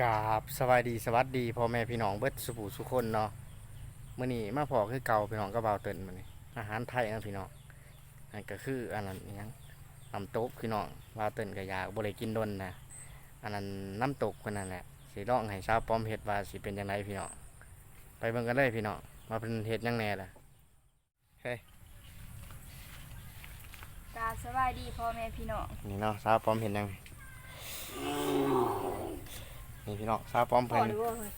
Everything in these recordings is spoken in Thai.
กราบสวัสดีสวัสดีพ่อแม่พี่น้องเบิดสุภูสุคนเนาะมื้อนี้มาพอคือเก่าพี่น้องก็เบาเตินมื้อนี้อาหารไทยนะพี่น้องนั่นก็คืออันนั้นอิหยังน้ำตกพี่น้องเบาเตินก็อยากบ่ได้กินดนนะอันนั้นน้ำตกคนนั้นแหละสิลองให้ชาวป้อมเฮ็ดว่าสิเป็นจังไดพี่น้องไปเบิ่งกันเลยพี่น้องมาเป็นเฮ็ดหยังแหน่ล่ะกราบสวัสดีพ่อแม่พี่น้องนี่เนาะชาวป้อมเฮ็ดหยัง นี่พี่น้องชาวป้อมพ่อเพิ่นหรือว่าเฮ้ย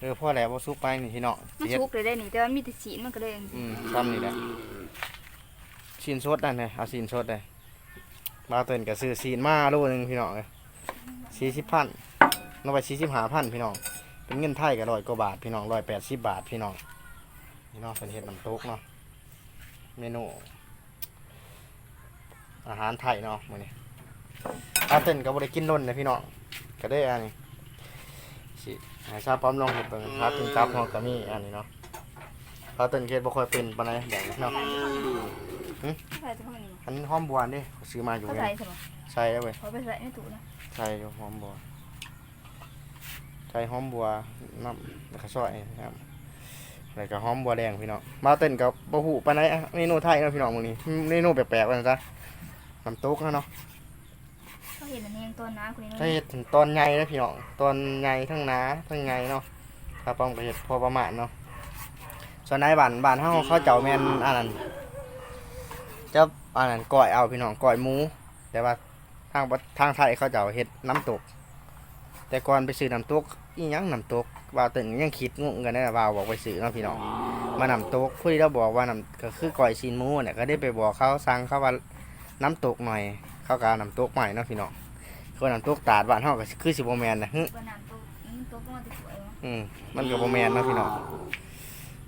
เออพ่อแล้วบ่สุกไปนี่พี่น้องมันสิเฮ็ดชุกเลยได้นี่แต่ว่ามีแต่สีมันก็เลยอืมซ้ำนี่แหละซีนสดนั่นเลยเอาซีนสดเลยบาวเตินก็ซื้อซีนมาโลหนึงพี่น้องเลยสี่สิบพันลงไปสี่สิบห้าพันพี่น้อง เป็นเงินไทยก็ร้อยกว่าบาทพี่น้องร้อยแปดสิบบาทพี่น้องพี่น้องเป็นเห็ดน้ำตกเนาะ เมนู อาหารไทยเนาะมื้อนี้บาวเตินก็บ่ได้กินล้นเลยพี่น้องก็ได้อันนี้ สิให้ชาวป้อมลองเห็ดเบิ่งครับถึงจับเฮาก็มีอันนี้เนาะเราเต้นเคสบ่ค่อยเป็นปานใดแบบนี้เนาะใส่ตัวนี้อันนี้หอมบัวนี่ซื้อมาอยู่เขาเว้ใส่ยใช่ไหมใช่แล้วเว้ยเขาไปใส่ในตู้นะใช่อยู่หอมบัวใช่หอมบัวน้ำแล้วก็ซอยนะครับแล้วก็หอมบัวแดงพี่น้องมาเต้นกับบ่ฮู้ปานใดอะเมนูไทยเนาะพี่น้องมื้อนี้เมนูแปลกๆว่าซั่นซะน้ำตกเนาะเขา เห็นอันนี้ยังต้นน้ำคนนี้ถ้าเฮ็ดถึงตอนใหญ่นะพี่น้องตอนใหญ่ทั้งหนาทั้งใหญ่เนาะถ้าป้องก็เฮ็ดพอประมาณเนาะส่วนในบ้านบ้านเฮาเขาเจ้าแม่นอันนั้นจะอันนั้นก้อยเอาพี่น้องก้อยหมู แต่ว่าทางทางไทยเขาเจ้าเฮ็ดน้ำตก แต่ก่อนไปซื้อน้ำตกอีหยังน้ำตกว่าตึงยังคิดงงกันได้ว่าวบอกไปซื้อเนาะพี่น้องมาน้ำตกผู้ที่เราบอกว่าน้ำก็คือก้อยซีนหมูเนี่ยก็ได้ไปบอกเขาสั่งเขาว่าน้ำตกหน่อย เขาก็เอาน้ำตกใหม่เนาะพี่น้องคนน้ำตกตาดบ้านเฮาก็คือสิบ่แม่นนะฮึบนน้ำตู้อืมตู้ก็มันจะสวยวะอืมมันก็บ่แม่นเนาะพี่น้อง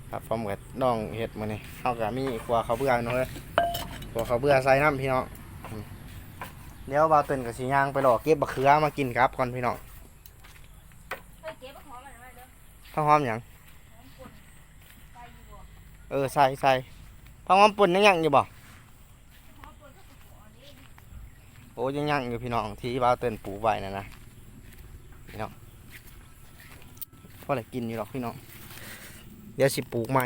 ครับผมก็น้องเฮ็ดมื้อนี้เฮาก็มีครัวเขาวเบื่อเนาะเอ้ยครัวเขาวเบื่อใส่น้ำพี่น้องอืมเดี๋ยวบ่าวเติ้นก็สิย่างไปรอเก็บบักเขือมากินครับก่อนพี่น้องเฮ้ยเก็บของมันไว้เด้อผักหอมหยังของคนใส่อยู่บ่เออใส่ใส่ผักหอมป่นยังยังอยู่บ่ ของคนก็ขอนี่ โอ้ยังยังอยู่พี่น้องที่บ่าเติ้นปลูกไว้นั่นนะพี่น้องพอได้กินอยู่หรอกพี่น้องเดี๋ยวสิปลูกใหม่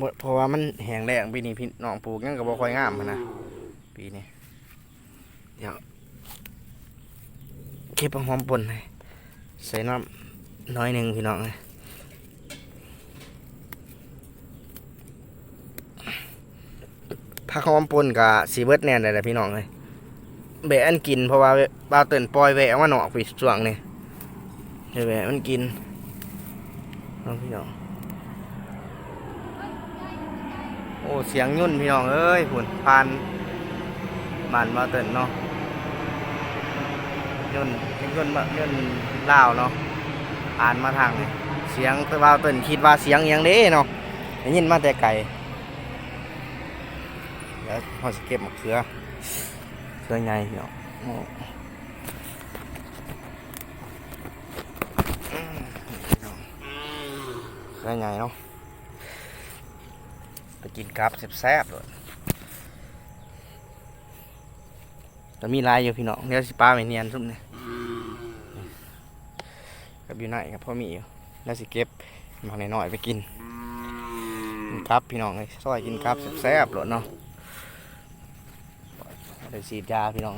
บ่เพราะว่ามันแห้งแล้งปีนี้พี่น้องปลูกยังก็บ่ค่อยงามนะปีนี้เดี๋ยวเก็บหอมปนให้ใส่น้ำน้อยหนึ่งพี่น้องเลย ผักหอมปนกับสีเบิดแน่นเลยหละพี่น้องเลยแบะอันกินเพราะว่าปลาเตินปล่อยแวะมาหนอกไปช่วงนี้ให้แบะมันกินเอาพี่น้องโอ้เสียงยุ่นพี่น้องเอ้ยหุ่นพานบ้านมาเตินเนาะยุ่นยุ่นบยุ่นลาวเนาะผ่านมาทางนี่เสียงแต่ว่าเตินคิดว่าเสียงยังเด้เนาะได้ยินมาแต่ไกล เดี๋ยวเราจะเก็บมะเขือเขือใหญ่พี่น้องโอ้อืมพี่น้องเขือใหญ่เนาะไปกินกับแซ่บๆเลยแต่มีลายอยู่พี่น้องเดี๋ยวสิป้าไม่เนียนซุ่มเนี่ยกับอยู่ไหนครับพ่อมีอยู่แล้วสิเก็บมาหน่อยๆไปกินกินกับพี่น้องเลยซอยกินกับแซ่บๆเลยเนาะ ได้ฉีดยาพี่น้อง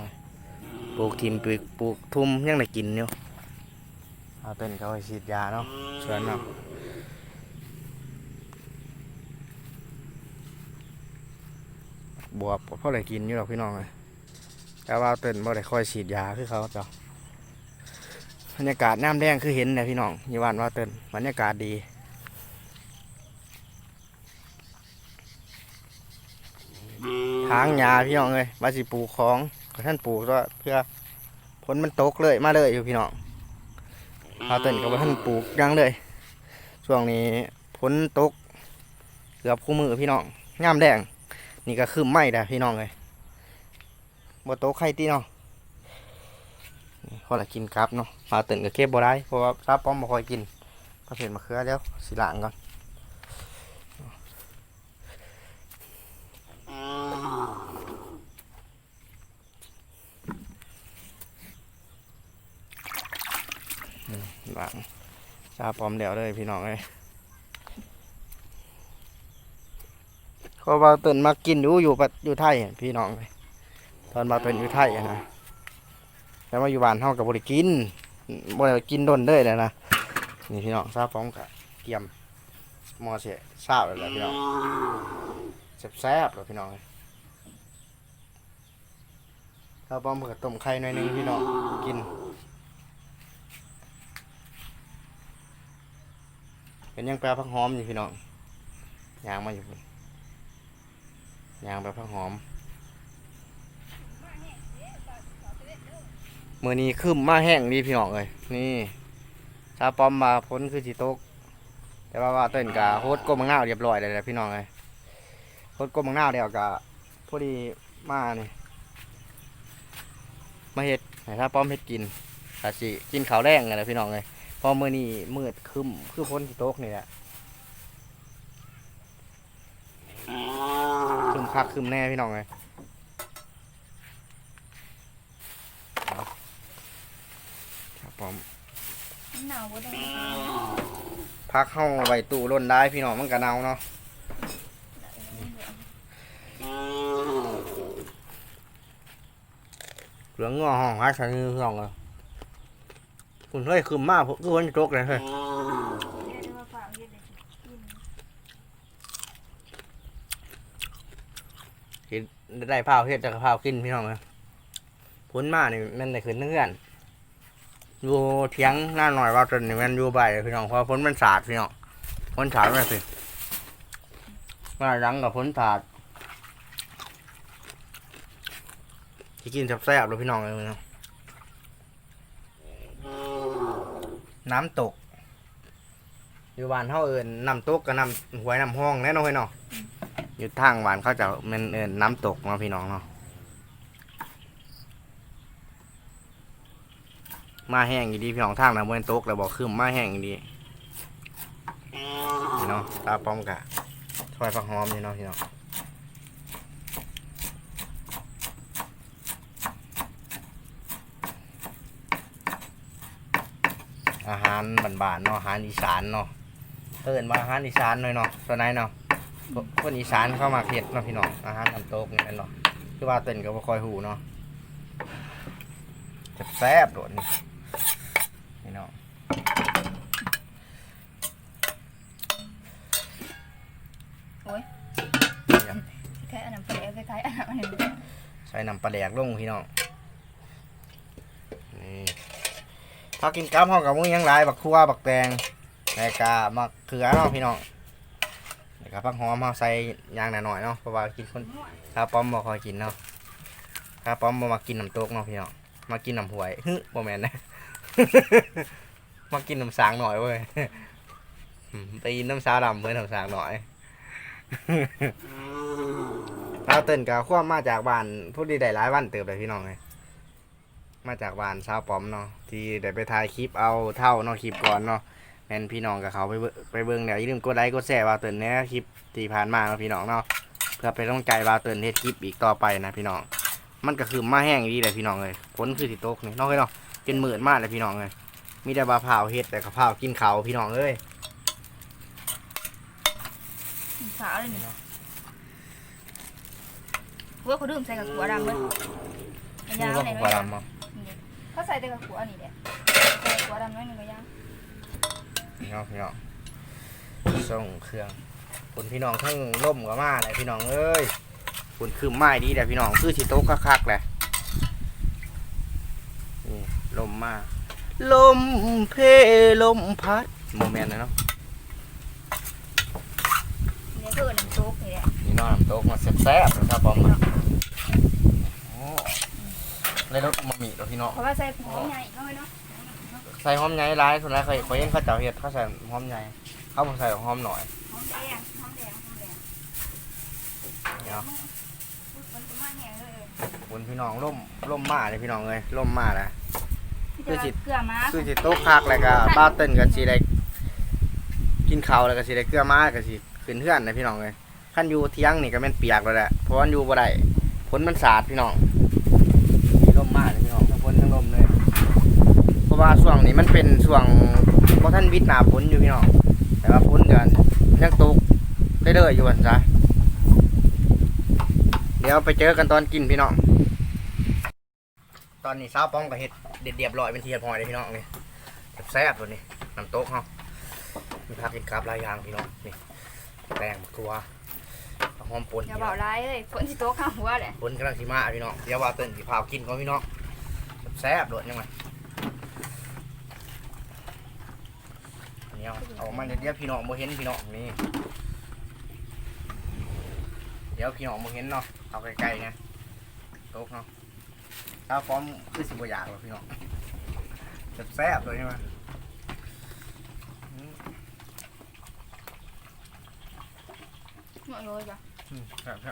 ปลูกทิมปลูกปลูกทุ่มยังได้กินอยู่เอาเต้นเขาไปฉีดยาเนาะชวนเนาะบวบพ่อได้กินอยู่หรอกพี่น้องเลยแต่ว่าเต้นบ่ได้ค่อยฉีดยาคือเขาเจ้าบรรยากาศน้ำแดงคือเห็นนะพี่น้องยี่วันว่าเต้นบรรยากาศดี ทางยาพี่น้องเลยว่าสิปลูกของท่านปลูกก็เพื่อผลมันตกเลยมาเลยอยู่พี่น้องเอาเต้นก็บ่ท่านปลูกยังเลย ช่วงนี้ฝนตกเกือบคู่มือพี่น้องงามแดง นี่ก็คือไม่แต่พี่น้องเลยบ่โตะไข่ตีเนาะนี่พอละกินครับเนาะมาตื่นกับเก็บบ่ได้เพราะว่าตาป้อมบ่คอยกินก็เห็นมะเขือแล้วสิล้างก่อน บางซาปลอมแล้วเลยพี่น้องเอ้ยเขาว่าเตื่นมากินอยู่อยู่ปัดอยู่ไทยพี่น้องเลยตอนมาเป็นอยู่ไทยนะแต่ว่าอยู่บ้านเฮากับบริกินบ่ได้กินดนเลยเลยนะนี่พี่น้องซาปลอมกับเกียมมอเสียทราบเลยแหละพี่น้องแซ่บๆเลยพี่น้องเอ้ยซาปลอมกับต้มไข่หน่อยนึงพี่น้องกิน เป็นยังแปลผักหอมอยู่พี่น้องยางมาอยู่พุ่ยางแปลผักหอมมือนี้คืมมาแห้งดีพี่น้องเลยนี่ชาปอมมาพ้นคือสีตก แต่ว่าว่าเต้นกะโคตรก้มังนาวเรียบร้อยเลยแหละพี่น้องเลยโคตรก้มังนาวเดียวกะพอดีมาเนี่ยมาเห็ดให้าปอมเห็ดกินอาสิกินข้าวแรงกันเลยพี่น้องเลย พอมือนี้มืดคึมคือพ้นที่โต๊ะนี่แหละคึมคักคึมแน่พี่น้องเลยครับผมหนาวบ่ได้พักเข้าไว้ตู้ร่นได้พี่น้องมันกะเนาเนาะเหลืองงอห้องฮักใส่มือห้องเลย คุณเฮ้ยคึมมากคือพ้นที่โต๊ะเลยเฮ้ยเดี๋ยวจะมาฝากเฮ็ดให้กินได้พาวเฮ็ดจากพาวกินพี่น้องเลยพ้นมานี่แมันได้ขึ้นเนื่อนอยู่เทียงหน้าหน่อยว่าจนนี่แมันอยู่ใบายพี่น้องเพราะพ้นมันสาดพี่น้องพ้นสาดไม่สิมาดังกับพ้นสาดที่กินแซ่บๆเลยพี่น้องเลยเนาะ น้ำตก อยู่บ้านเฮาเอิ้นน้ำตกกับน้ำหวยน้ำห้องแน่นอนเฮ้ยเนาะอยู่ทางหวานเขาจะแมันเอินน้ำตกเนาะพี่น้องเนาะมาแห้งอยู่ดีพี่น้องทางนะเมื่นตกแล้วบอกขึ้นมาแห้งอยู่ดีพี่น้องตาป้อมกะถอยผักหอมนี่เนาะพี่น้อง อาหารบ้านๆเนาะอาหารอีสานเนาะเอินมาอาหารอีสานหน่อยเนาะตัวไหนเนาะคนอีสานเข้ามาเผ็ดเนาะพี่น้องอาหารน้ำตกนี่แม่นเนาะคือว่าเต้นก็บ่ค่อยหูเนาะแซ่บๆโดดนี่พี่น้องคล้ายๆอันนั้นไปแล้วคล้ายๆอันนั้นอันนี้ใส่น้ำปลาแดกลงพี่น้องนี่ ถ้ากินกับห้องกับมึงยังหลายบักทั่วบักแตงแล้วก็มะเขือเนาะพี่น้องแล้วก็ผักหอมเฮาใส่อย่างหน่อยๆเนาะเพราะว่ากินคนถ้าป้อมบ่ค่อยกินเนาะถ้าป้อมบ่มากินน้ำตกเนาะพี่น้องมากินน้ำหวยฮึบ่แม่นนะ มากินน้ำสางหน่อยเว้ยไปกินน้ำสาดำเพื่อน้ำสางหน่อยเราเต้นกับความมาจากบ้านผู้ดีได้หลายวันเติบเลยพี่น้องเลย มาจากบ้านสาวปอมเนาะที่ได้ไปถ่ายคลิปเอาเท่าเนาะคลิปก่อนเนาะแม่นพี่น้องกับเขาไปเบิ่งไปเบิ่งเดี๋ยวอย่าลืมกดไลค์กดแชร์ว่าเต้นเนี้ยคลิปที่ผ่านมาเนาะพี่น้องเนาะเพื่อเป็นต้องใจว่าเต้นเฮ็ดคลิปอีกต่อไปนะพี่น้อง มันก็คือมาแห้งดีเลยพี่น้องเลยฝนคือสิตกนี่เนาะเฮ้ยเนาะจนหมื่นมากเลยพี่น้องเลยมีแต่บาเผาวเฮ็ดแต่กะเพรากินเขาวพี่น้องเอ้ยสาวเลยนี่เว้ยเขาดื่มใส่กับขัวดำเว้ยอันนี่ยาวว่าไหนหัวเนาะดำเนาะเขาใส่แต่กับขัวนี่แหละใส่ขัวดำน้อยหนึงก็ยาวพี่น้องพี่น้องส่งเครื่องคุณพี่น้องทั้งล่มกับมาเลยพี่น้องเอ้ยคุณคือไม้ดีแต่พี่น้องคือสิโต๊ะคักๆเลยนี่ลมมาลมเพลมพัดโมเมนต์นะเนาะเนี่ยคือน้ำซุปนี่แหละนี่เน้องน้ำโต๊ะมาแซ่บๆนะครับผมโอ้ ในรถมามีตัวพี่น้องเพราะว่าใส่หอมใหญ่เข้าไปเนาะใส่หอมใหญ่ร้ายคนร้ายเคยเคยเห็นเขาเจ้าเฮ็ดเขาใส่หอมใหญ่เขาบอกใส่หอมหน่อยหอมแดงหอมแดงหอมแดงเนาะมันจะมาแห้งเลยคุณพี่น้องล่มล่มมาเลยพี่น้องเลยล่มมาเลยคือสิเกลือม้าคือสิโต๊ะคักแล้วก็บ้าวเต้นก็สิได้กินข้าวแล้วก็สิได้เกลือมาก็สิขึ้นเฮือนนะพี่น้องเลยขั้นอยู่เที่ยงนี่ก็แม่นเปียกแล้วแหละเพราะว่าอยู่บ่ได้ฝนมันสาดพี่น้องมีลมมาเลยพี่น้องทั้งฝนทั้งลมเลย เพราะ ว่าช่วงนี้มันเป็นช่วงเพราะท่านวิทย์หนาฝนอยู่พี่น้องแต่ว่าฝนกันยังตกเรื่อยๆอยู่กันซะเดี๋ยวไปเจอกันตอนกินพี่น้องตอนนี้สาวป้องกับเห็ดเด็ดเดียบร้อยเป็นทีเรียบร้อยเลยพี่น้องนี่แซ่บๆตัวนี้น้ำโต๊ะเขามีผักกินกับหลายอย่างพี่น้องนี่แป้งมะตัวหอมปนอย่าพี่บน้ออกงร้ายเลยฝนสิโต๊ะข้างหัวแหละปนกำลังสิมาพี่น้องเดี๋ยวว่าเต้นสิพากินเขาพี่น้องแซ่บโดดยังไง นนี้เอาเอามาเดี๋ยวพี่น้องโมเห็นพี่น้องนี่ เดี๋ยวพี่น้องโมเห็นเนาะ เอาใกล้ๆนะโต๊ะเนาะถ้าพร้อมคือสิบอยากหรอกพี่น้องแซ่บๆเลยใช่ไหมหมดเลยจ้ะอืมครับค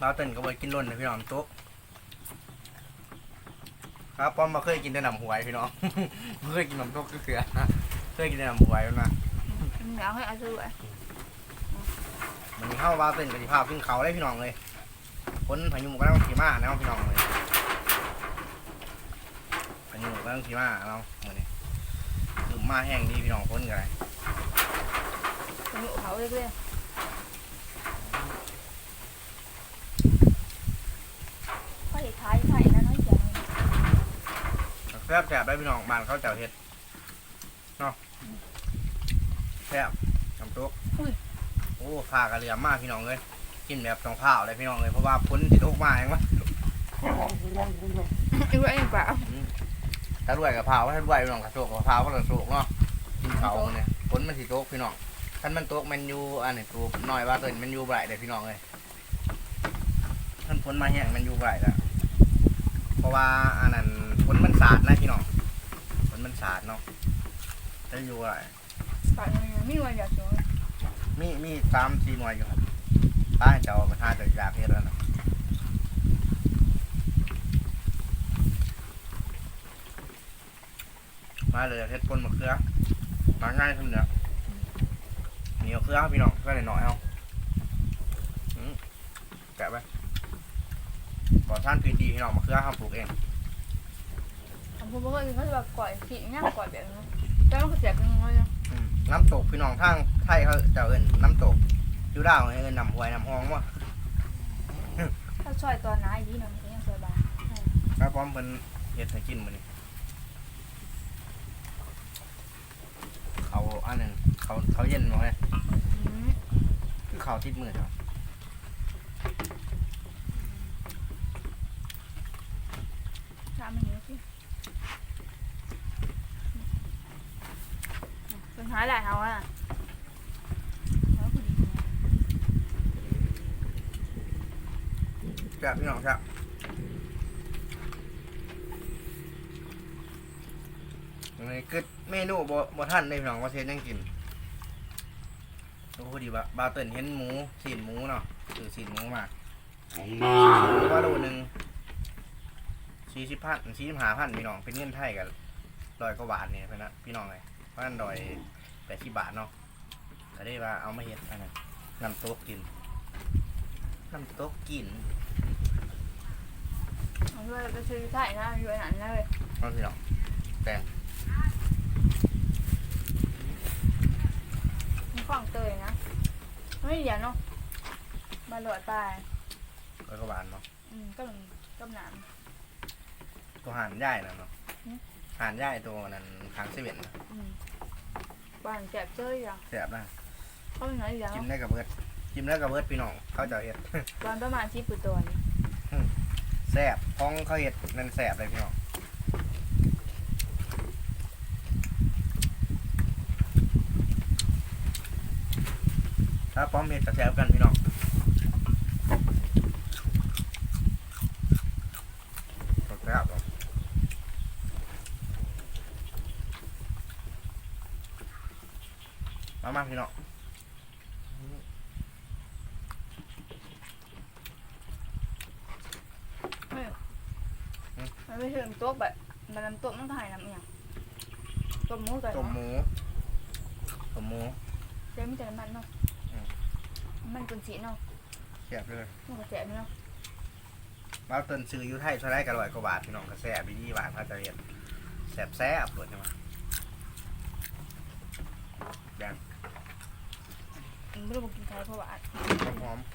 บเราเต้นก็ไปกินล้นนะพี่น้องตุ๊กครับป้อมมาเคยกินแต่น้ำหวยพี่น้องไม่เคยกินน้ำตุ๊กก็เกลือเคยกินแต่น้ำหวยแล้วนะ เดี๋ยวให้เอาซื้อไว้มันมีข้าวว่าเต้นกับที่ภาพขึ้นเขาได้พี่น้องเลยคนพายุก็ต้องขี่ม้าเนาะพี่น้องเลยพายุก็ต้องขี่ม้าเนาะเหมือนนี้คือมาแห้งดีพี่น้องคนกันเลยไปหนูเขาเรื่อยๆค่อยท้ายใส่นะน้อยจัง แซ่บแซ่บได้พี่น้องบ้านเขาเจ้าเฮ็ดเนาะแซ่บน้ำตุ๊กโอ้ผ้ากระเหลี่ยมมากพี่น้องเลยกินแบบต้องผ้าเลยพี่น้องเลยเพราะว่าพ้นติดอกมาเองวะอีกไว้อีกว่าถ้าด้วยกับผ้าว่าถ้าด้วยพี่น้องกระโจกกับผ้าก็กระโจกเนาะกินเขาเนี่ยพ้นมันสิโต๊กพี่น้องท่านมันโต๊กมันอยู่อันนี้ตัวน้อยว่าเกินมันอยู่บ่ไรเด้พี่น้องเลยท่านพ้นมาแห้งมันอยู่บ่ไรแล้วเพราะว่าอันนั้นพ้ นมันสาดนะพี่น้องพ้นมันสาดเนาะจะอยู่บ่ไรปากมันมีวันอยากสวยมีมีสามสี่หน่วยอยู่ครับป้าให้เจ้าประธานจะอยากเฮ็ดแล้วนะมาเลยเฮ็ดปนมะเขือมาง่ายขึ้นเนี่ยเหนียวเครือครับพี่น้องก็หน่อยๆเอาอืมแกะไปก่อท่านปีดีพี่น้องมะเขือห้ามปลูกเอง ผมพูดว่าเขาจะแบบก่อยขี้ย่างก่อยแบบนี้แล้วมันก็เสียเป็นยังไงอืมน้ำตกพี่น้องทางไทยเขาเจะเอิ้นน้ำตกอยู่ดาวเอิ้นน้ำห้วยน้ำห้องวะถ้าช่วยตอนน้าดีหน่อยมันก็ยังสวยบางครับพร้อมเป็นเฮ็ดให้กินมื้อนี้เขาอันนึงเขาเขาเย็นบ่เฮ้ยอืมคือเขาติดมือครับ น้ำมันเยอะสิสุดท้ายแหละเขาอะเขาอดีนะแซ่บพี่น้องครับนี่คือเมนูบ่บ่ทันเลยพี่น้องว่าเฮ็ดหยังกินโอ้พอดีว่าบาเติ้ลเห็นหมูสีนหมูเนาะซื้อสีนหมูมาว่าโลหนึ่งสี่สิบพันสี่สิบห้าพันพี่น้องเป็นเงินไทยกันร้อยกว่าบาทเนี่ยเพี่อนะพี่น้องเลยเพราะนั้นร้อย ปดสิบบาทเนาะก็ได้ว่าเอามาเฮ็ดอันนั้นน้ำโต๊ะกินน้ำโต๊ะกินเอาด้วยไปซื้อใส่นะอยู่อันนั้นเลยเอาพี่น้องแตงมีของเตยนะไม่เดี๋ยวเนาะมาโหลดไปร้อยกว่าบาทเนาะอืมก็ต้มน้ตัวห่านย่ายนะเนาะหืมห่านย่ายตัวนั้นทางเซเว่นนะำอืม บ้านแจ็บเจ้ยอะแซ่บนะเขาเป็นไงเดี๋ยวกินได้กับเบิดกินได้กับเบิดพี่น้องเขาเจะเฮ็ดบ้านประมาณที่ปุตัวนี่แซ่บท้องเขาเฮ็ดนั่นแซ่บเลยพี่น้องถ้าพร้อมเฮ็ดก็แซ่บกันพี่น้องก็แซ่บเนาะ มามาพี่น้องมันไม่ถึงโต๊ะแบบมันน้ำโต๊ะมันถ่ายน้ำเอียงต้มหมูใส่ต้มหมูต้มหมูแสดี๋ยวมีแต่น้ำมันเนาะน้ำมันกุนสีเนาะแซ่บเลยมันก็แซ่บเนาะบ้าวเตินซื้ออยู่ไทยเท่าไรก็ร้อยกว่าบาทพี่น้องก็แซ่บดีบาทพระเจ้าเห็นแซ่บแซ่บเปิดใช่ไหม มัน ไม่ได้บอกกินไทยเพราะว่าอัดหอมๆ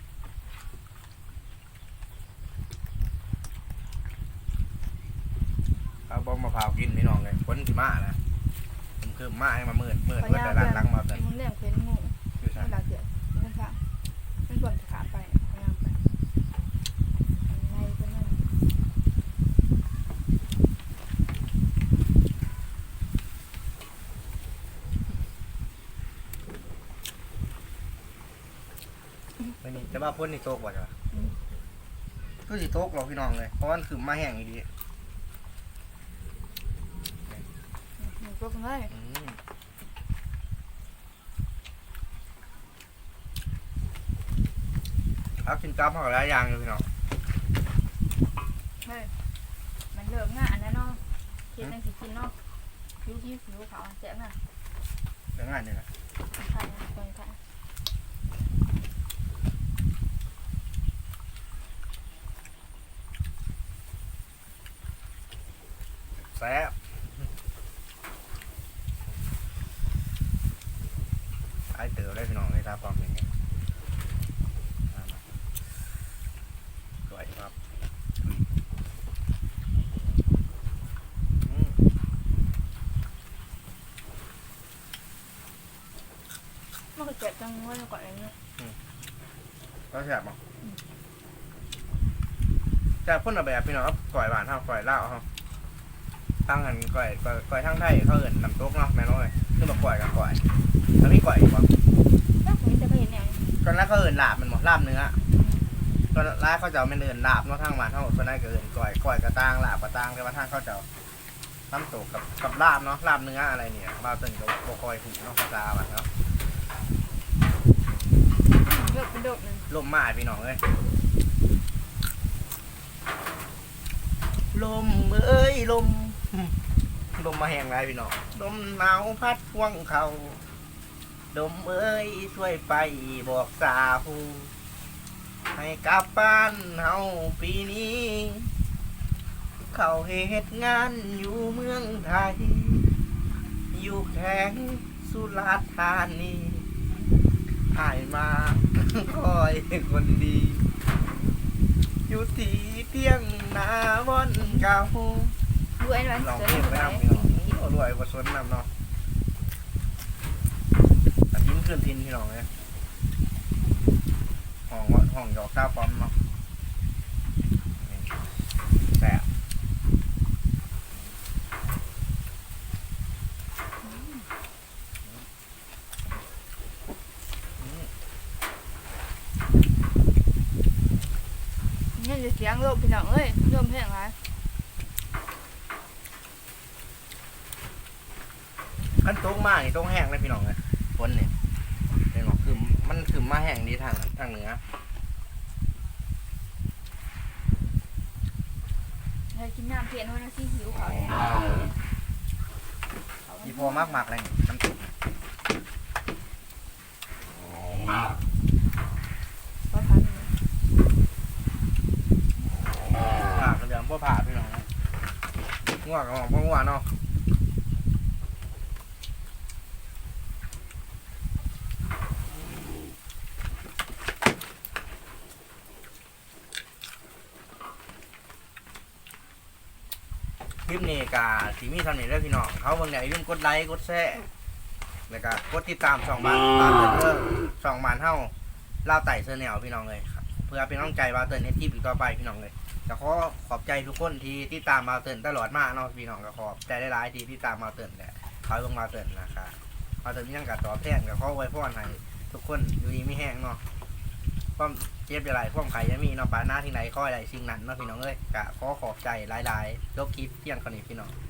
เอาบอมมะพร้าวกินพี่น้องเลยคนที่มานะผมคือมาให้มาเมินเมินเมื่อแต่ร้านหลังมาเตินมึงเลี้ยงเคว้นงูคือใช่ไม่หลักเสียมันค่ะมันบ่นจะขาไปพยายามไปอะไรก็นั่น ไม่นี่แต่ ว่าพ่นนี่โต๊ะบ่จ้ะก็สิโต๊ะหรอกพี่น้องเลย เพราะว่ามันคือมาแห้งอีดีมันก็ง่ายอืมเอากินกับเขาหลายอย่างเลยพี่น้องเฮ้ยมันเลิกง่ายอันนั้นเนาะเทียนนั่งสิกินเนาะผิวผิวผิวขาวแซ่บน่ะเรื่องงานนี่แหละใช่ใช่ใช่ แซ่บไอเต๋อเลยพี่น้องเลยครับความเป็นไงมามาสวยครับอืมมันก็เจ็บจังเว้ยก่อนอะไรเงี้ยก็แซ่บมั้งแซ่บพ่นเอาแบบพี่น้องครับก่อยหวานเท่าก่อยเหล้าเท่า ตั้งหันก่อยก่อยก่อยทั้งไทยเขาเอินน้ำตกเนาะแม่น้อยคือมาก่อยกับก่อยแล้วมีก่อยอีกบ่แล้วผมจะไปเห็นเนี่ยตอนแรกเขาเอินลาบมันบ่ลาบเนื้อตอนแรกเขาจะเอาเป็นเอินลาบเนาะทางหวานเท่าส่วนนั้นก็เอินก่อยก่อยกระตางลาบกระตางแต่ว่าทางเขาจะเอาน้ำตกกับกับลาบเนาะลาบเนื้ออะไรเนี่ยลาบตึงกับโบคอยหูเนาะกระตาแบบเนาะเลิกเป็นโดบหนึ่งลมมาพี่น้องเอ้ยลมเอ้ยลม ลมมาแห้งไรพี่น้องลมหนาวพัดพวงเขาลมเอ้ยช่วยไปบอกสาวให้กลับบ้านเฮาปีนี้ เขาเหตุงานอยู่เมืองไทย อยู่แข็งสุราษฎร์ธานีหายมาคอยคนดี อยู่ที่เที่ยงนาบนเก่า ดูไอ้นั่นลองจะเพลเล่งนไปไปนำพี่น้องโอ้รวยกว่าสนนำเนาะแต่ทิ้งขึ้นทินพี่น้องเลยห้องว่าห้องหยอกเก้าปอมเนาะนี่แซ่บนี่จะเสียงลมพี่น้องเอ้ยลมเพลงอะไร ขั้นโต๊ะมากนี่โต๊ะแห้งเลยพี่น้องเลยฝนเนี่ยเป็นบอกคือมันคือมาแห้งดีทางทางเหนือให้กินน้ำเพียนให้นะที่หิวเขาอีพอมากมากๆเลยน้ำตกเขาทานผ่ากระเดืองพ่อผ่าพี่น้องนะง่วงกับหมองพ่อง่วงเนาะ ลิปนี้กาสีมีทำนี่ด้วยพี่น้องเขาเบิ่งไหนลืมกดไลค์กดแชร์แล้วก็กดติดตามช่องบ้านบาเติร์เตอช่องบ้านเฮาเล่าวไต่เซอร์แนวพี่น้องเลยครับเพื่อเป็นน้องใจบาเติร์ในทีอีกต่อไปพี่น้องเลยก็ขอขอบใจทุกคนที่ติดตามมาเตือนตลอดมากเนาะพี่น้องก็ขอบใจได้หลายๆที่ติดตามมาเตือนแหละคอยลงมาเตือนนะครับมาเตือนยังกัดตอบแทนกับขอไว้พ่อให้ทุกคนอยู่ดีไม่แห้งเนาะ ความเจ็บอะไรความไข่ยังมีเนาะปาหน้าที่ไหนข้ออะไรสิ่งนั้นเนาะพี่น้องเอ้ยกะขอขอบใจหลายๆลบคลิปเที่ยงคนนี้พี่น้อง